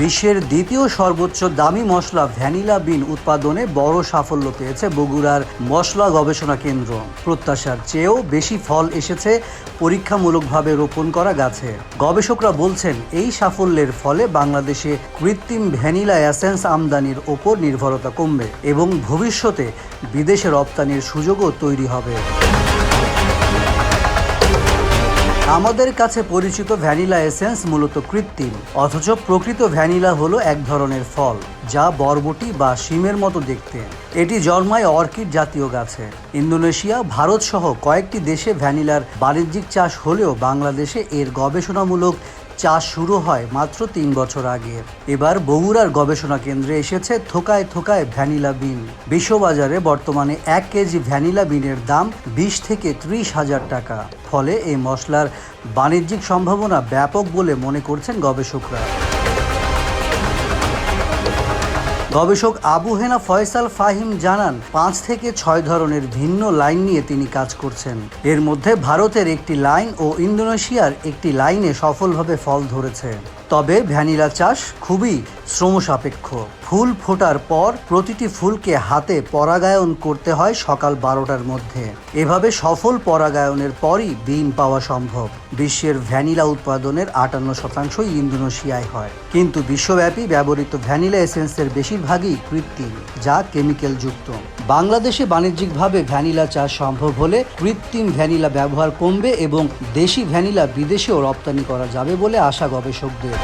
বিশ্বের দ্বিতীয় সর্বোচ্চ দামি মশলা ভ্যানিলা বিন উৎপাদনে বড় সাফল্য পেয়েছে বগুড়ার মশলা গবেষণা কেন্দ্র। প্রত্যাশার চেয়েও বেশি ফল এসেছে পরীক্ষামূলকভাবে রোপণ করা গাছে। গবেষকরা বলছেন, এই সাফল্যের ফলে বাংলাদেশে কৃত্রিম ভ্যানিলা অ্যাসেন্স আমদানির ওপর নির্ভরতা কমবে এবং ভবিষ্যতে বিদেশে রপ্তানির সুযোগও তৈরি হবে। আমাদের কাছে পরিচিত ভ্যানিলা এসেন্স মূলত কৃত্রিম, অথচ প্রকৃত ভ্যানিলা হলো এক ধরনের ফল, যা বরবটি বা শিমের মতো দেখতে। এটি জন্মায় অর্কিড জাতীয় গাছে। ইন্দোনেশিয়া ভারত সহ কয়েকটি দেশে ভ্যানিলার বাণিজ্যিক চাষ হলেও বাংলাদেশে এর গবেষণামূলক চাষ শুরু হয় মাত্র তিন বছর আগে। এবার বগুড়ার গবেষণা কেন্দ্রে এসেছে থোকায় থোকায় ভ্যানিলা বিন। বিশ্ববাজারে বর্তমানে এক কেজি ভ্যানিলা বিনের দাম বিশ থেকে ত্রিশ হাজার টাকা। ফলে এই মশলার বাণিজ্যিক সম্ভাবনা ব্যাপক বলে মনে করছেন গবেষকরা। গবেষক আবু হেনা ফয়সাল ফাহিম জানান, পাঁচ থেকে ছয় ধরনের ভিন্ন লাইন নিয়ে তিনি কাজ করছেন। এর মধ্যে ভারতের একটি লাইন ও ইন্দোনেশিয়ার একটি লাইনে সফলভাবে ফল ধরেছে। তবে ভ্যানিলা চাষ খুবই শ্রমসাপেক্ষ। ফুল ফোটার পর প্রতিটি ফুলকে হাতে পরাগায়ন করতে হয় সকাল বারোটার মধ্যে। এভাবে সফল পরাগায়নের পরই বিন পাওয়া সম্ভব। বিশ্বের ভ্যানিলা উৎপাদনের আটান্ন শতাংশই ইন্দোনেশিয়ায় হয়। কিন্তু বিশ্বব্যাপী ব্যবহৃত ভ্যানিলা এসেন্সের বেশিরভাগই কৃত্রিম, যা কেমিক্যাল যুক্ত বাংলাদেশে বাণিজ্যিকভাবে ভ্যানিলা চাষ সম্ভব হলে কৃত্রিম ভ্যানিলা ব্যবহার কমবে এবং দেশি ভ্যানিলা বিদেশেও রপ্তানি করা যাবে বলে আশা গবেষকদের।